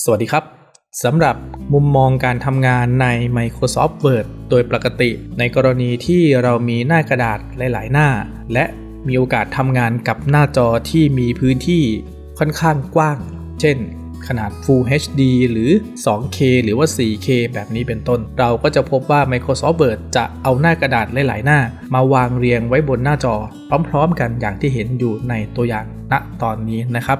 สวัสดีครับสำหรับมุมมองการทำงานใน Microsoft Word โดยปกติ ในกรณีที่เรามีหน้ากระดาษหลาย ๆ หน้า และมีโอกาสทำงานกับหน้าจอที่มีพื้นที่ค่อนข้างกว้าง เช่น ขนาด Full HD หรือ 2K หรือว่า 4K แบบนี้เป็นต้น เราก็จะพบว่า Microsoft Word จะเอาหน้ากระดาษหลาย ๆ หน้า มาวางเรียงไว้บนหน้าจอ พร้อม ๆ กันอย่างที่เห็นอยู่ในตัวอย่างณตอนนี้นะครับ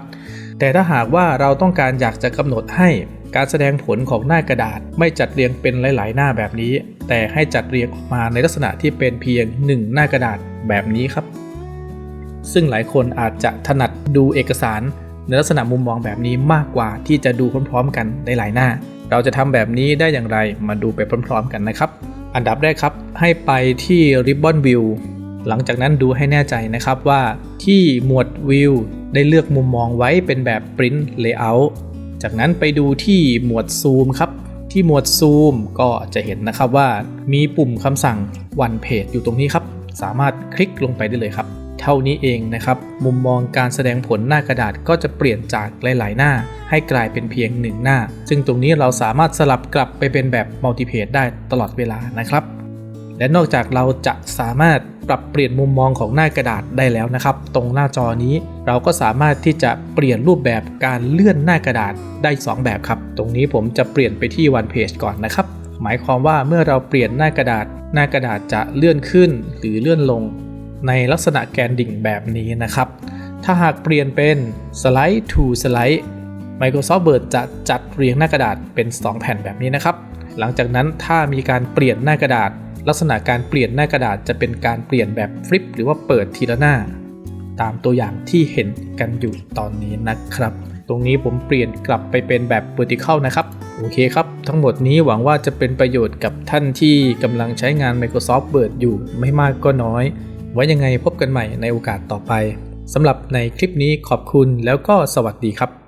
แต่ถ้าหากว่าเราต้องการอยากจะกำหนดให้การแสดงผลของหน้ากระดาษไม่จัดเรียงเป็นหลาย ๆ หน้าแบบนี้ แต่ให้จัดเรียงออกมาในลักษณะที่เป็นเพียง 1 หน้ากระดาษแบบนี้ครับ ซึ่งหลายคนอาจจะถนัดดูเอกสาร ในลักษณะมุมมองแบบนี้มากกว่าที่จะดูพร้อมๆกันในหลายหน้า เราจะทำแบบนี้ได้อย่างไรมาดูไปพร้อมๆกันนะครับ อันดับแรกครับ ให้ไปที่ Ribbon View หลังจากนั้นดูให้แน่ใจนะครับว่าที่หมวด View ได้เลือกมุมมองไว้เป็นแบบ Print Layout จากนั้นไปดูที่หมวด Zoom ครับ ที่หมวด Zoom ก็จะเห็นนะครับว่ามีปุ่มคำสั่ง One Page อยู่ตรงนี้ครับ สามารถคลิกลงไปได้เลยครับ เท่านี้เองนะครับ มุมมองการแสดงผลหน้ากระดาษก็จะเปลี่ยนจากหลาย ๆ หน้า ให้กลายเป็นเพียงหนึ่งหน้า ซึ่งตรงนี้เราสามารถสลับกลับไปเป็นแบบมัลติเพจได้ตลอดเวลานะครับและนอกจากเราจะสามารถปรับเปลี่ยนมุมมองของหน้ากระดาษได้แล้วนะครับ ตรงหน้าจอนี้เราก็สามารถที่จะเปลี่ยนรูปแบบการเลื่อนหน้ากระดาษได้ 2 แบบครับ ตรงนี้ผมจะเปลี่ยนไปที่ One Page ก่อนนะครับ หมายความว่าเมื่อเราเปลี่ยนหน้ากระดาษ หน้ากระดาษจะเลื่อนขึ้นหรือเลื่อนลง ในลักษณะแกนดิ่งแบบนี้นะครับ ถ้าหากเปลี่ยนเป็น Slide to Slide Microsoft Word จะจัดเรียงหน้ากระดาษเป็น 2 แผ่นแบบนี้นะครับ หลังจากนั้นถ้ามีการเปลี่ยนหน้ากระดาษ ลักษณะการเปลี่ยนหน้ากระดาษจะเป็นการเปลี่ยนแบบฟลิปหรือว่าเปิดทีละหน้า ตามตัวอย่างที่เห็นกันอยู่ตอนนี้นะครับ ตรงนี้ผมเปลี่ยนกลับไปเป็นแบบ vertical นะครับโอเคครับ ทั้งหมดนี้หวังว่าจะเป็นประโยชน์กับท่านที่กำลังใช้งาน Microsoft Word อยู่ไม่มากก็น้อย ไว้ยังไงพบกันใหม่ในโอกาสต่อไปสำหรับในคลิปนี้ขอบคุณแล้วก็สวัสดีครับ